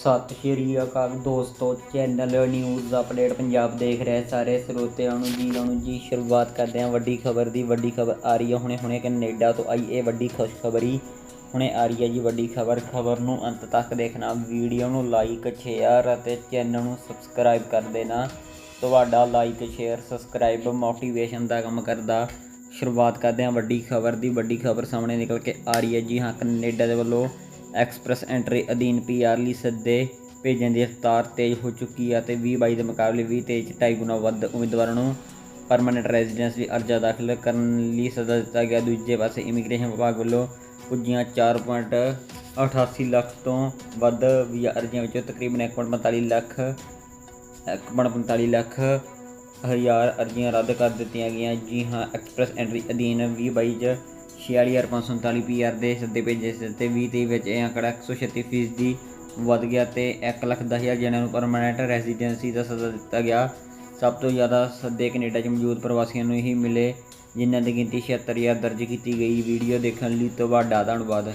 ਸਤਿ ਸ਼੍ਰੀ ਅਕਾਲ ਦੋਸਤੋ channel news update Punjab ਦੇਖ ਰਹੇ ਸਾਰੇ ਸਰੋਤਿਆਂ ਨੂੰ ਜੀ ਨੂੰ ਜੀ ਸ਼ੁਰੂਆਤ ਕਰਦੇ ਹਾਂ ਵੱਡੀ ਖਬਰ ਦੀ, ਵੱਡੀ ਖਬਰ ਆ ਰਹੀ ਹੈ ਹੁਣੇ ਹੁਣੇ ਕੈਨੇਡਾ ਤੋਂ ਆਈ ਇਹ ਵੱਡੀ ਖੁਸ਼ਖਬਰੀ। ਹੁਣੇ ਆ ਰਹੀ ਹੈ ਜੀ ਵੱਡੀ ਖਬਰ ਖਬਰ ਨੂੰ ਅੰਤ ਤੱਕ ਦੇਖਣਾ, ਵੀਡੀਓ ਨੂੰ ਲਾਈਕ ਸ਼ੇਅਰ ਅਤੇ ਚੈਨਲ ਨੂੰ ਸਬਸਕ੍ਰਾਈਬ ਕਰ ਦੇਣਾ। ਤੁਹਾਡਾ ਲਾਈਕ ਸ਼ੇਅਰ ਸਬਸਕ੍ਰਾਈਬ ਮੋਟੀਵੇਸ਼ਨ ਦਾ ਕੰਮ ਕਰਦਾ। ਸ਼ੁਰੂਆਤ ਕਰਦੇ ਹਾਂ ਵੱਡੀ ਖਬਰ ਦੀ, ਵੱਡੀ ਖਬਰ ਸਾਹਮਣੇ ਨਿਕਲ ਕੇ ਆ ਰਹੀ ਹੈ ਜੀ ਹਾਂ ਕੈਨੇਡਾ ਦੇ ਵੱਲੋਂ ਐਕਸਪ੍ਰੈਸ ਐਂਟਰੀ ਅਧੀਨ ਪੀਆਰ ਲਈ ਸੱਦੇ ਭੇਜਣ ਦੀ ਰਫ਼ਤਾਰ ਤੇਜ਼ ਹੋ ਚੁੱਕੀ ਹੈ ਤੇ 2022 ਦੇ ਮੁਕਾਬਲੇ 20 ਤੇਜ਼ 'ਚ ਢਾਈ ਗੁਣਾ ਵੱਧ ਉਮੀਦਵਾਰਾਂ ਨੂੰ ਪਰਮਨੈਂਟ ਰੈਜ਼ੀਡੈਂਸ ਲਈ ਅਰਜ਼ਾ ਦਾਖਲ ਕਰਨ ਲਈ ਸੱਦਾ ਦਿੱਤਾ ਗਿਆ। ਦੂਜੇ ਪਾਸੇ ਇਮੀਗ੍ਰੇਸ਼ਨ ਵਿਭਾਗ ਵੱਲੋਂ ਪੁੱਜੀਆਂ 4.88 ਲੱਖ ਤੋਂ ਵੱਧ ਵੀ ਅਰਜ਼ੀਆਂ ਵਿੱਚੋਂ ਤਕਰੀਬਨ 1.45 ਲੱਖ 1.45 ਲੱਖ ਹਜ਼ਾਰ ਅਰਜ਼ੀਆਂ ਰੱਦ ਕਰ ਦਿੱਤੀਆਂ ਗਈਆਂ। ਜੀ ਹਾਂ, ਐਕਸਪ੍ਰੈਸ ਐਂਟਰੀ ਅਧੀਨ 2022 ਚ 46547 ਪੀਆਰ ਦੇ ਸੱਦੇ ਭੇਜੇ ਸੀ ਤੇ 2023 ਵਿੱਚ ਇਹ ਅੰਕੜਾ 136 ਫੀਸਦੀ ਵੱਧ ਗਿਆ ਤੇ 1 ਲੱਖ ਦਸ ਹਜ਼ਾਰ ਜਣਿਆਂ ਨੂੰ ਪਰਮਨੈਂਟ ਰੈਜ਼ੀਡੈਂਸੀ ਦਾ ਸੱਦਾ ਦਿੱਤਾ ਗਿਆ। ਸਭ ਤੋਂ ਜ਼ਿਆਦਾ ਸੱਦੇ ਕੈਨੇਡਾ 'ਚ ਮੌਜੂਦ ਪ੍ਰਵਾਸੀਆਂ ਨੂੰ ਹੀ ਮਿਲੇ, ਜਿਨ੍ਹਾਂ ਦੀ ਗਿਣਤੀ 76000 ਦਰਜ ਕੀਤੀ ਗਈ। ਵੀਡੀਓ ਦੇਖਣ ਲਈ ਤੁਹਾਡਾ ਧੰਨਵਾਦ।